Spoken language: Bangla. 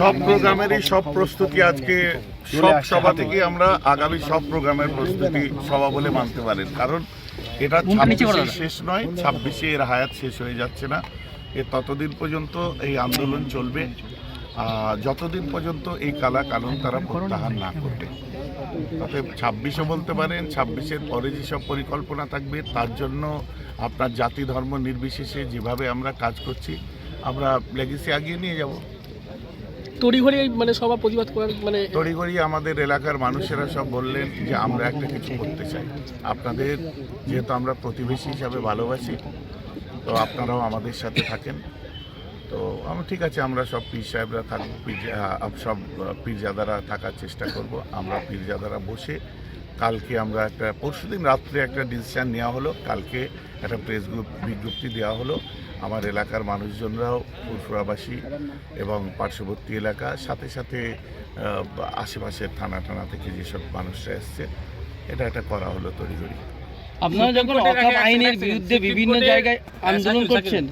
সব প্রোগ্রামেরই সব প্রস্তুতি আজকে সব সভা থেকে আমরা আগামী সব প্রোগ্রামের প্রস্তুতি সভা বলে মানতে পারেন। কারণ এটা ছাব্বিশে শেষ নয় ছাব্বিশে এর হায়াত শেষ হয়ে যাচ্ছে না। এ ততদিন পর্যন্ত এই আন্দোলন চলবে। যতদিন পর্যন্ত এই কালা কানুন তারা প্রত্যাহার না করবে অতএব ছাব্বিশও বলতে পারেন ছাব্বিশের পরে যেসব পরিকল্পনা থাকবে তার জন্য আপনার জাতি ধর্ম নির্বিশেষে যেভাবে আমরা কাজ করছি আমরা লেগেসি আগিয়ে নিয়ে যাব। তড়িঘড়ি মানে সবার প্রতিবাদ করার মানে তড়িঘড়ি আমাদের এলাকার মানুষেরা সব বললেন যে আমরা একটা কিছু করতে চাই। আপনাদের যেহেতু আমরা প্রতিবেশী হিসাবে ভালোবাসি তো আপনারাও আমাদের সাথে থাকেন। তো আমরা ঠিক আছে আমরা সব পীর সাহেবরা থাকব পীর সব পীরজাদারা থাকার চেষ্টা করব। আমরা পীরজাদারা বসে কালকে আমরা একটা পরশুদিন রাত্রে একটা ডিসিশন নেওয়া হলো। কালকে একটা প্রেস গ্রুপ বিজ্ঞপ্তি দেওয়া হলো। আমার এলাকার মানুষজনরাও ফুরফুরাবাসী এবং পার্শ্ববর্তী এলাকা সাথে সাথে আশেপাশের থানা টানা থেকে যেসব মানুষরা এসছে এটা একটা করা হলো তড়িঘড়ি। আপনারা যখন অকাপ আইনের বিরুদ্ধে বিভিন্ন জায়গায় আন্দোলন করছেন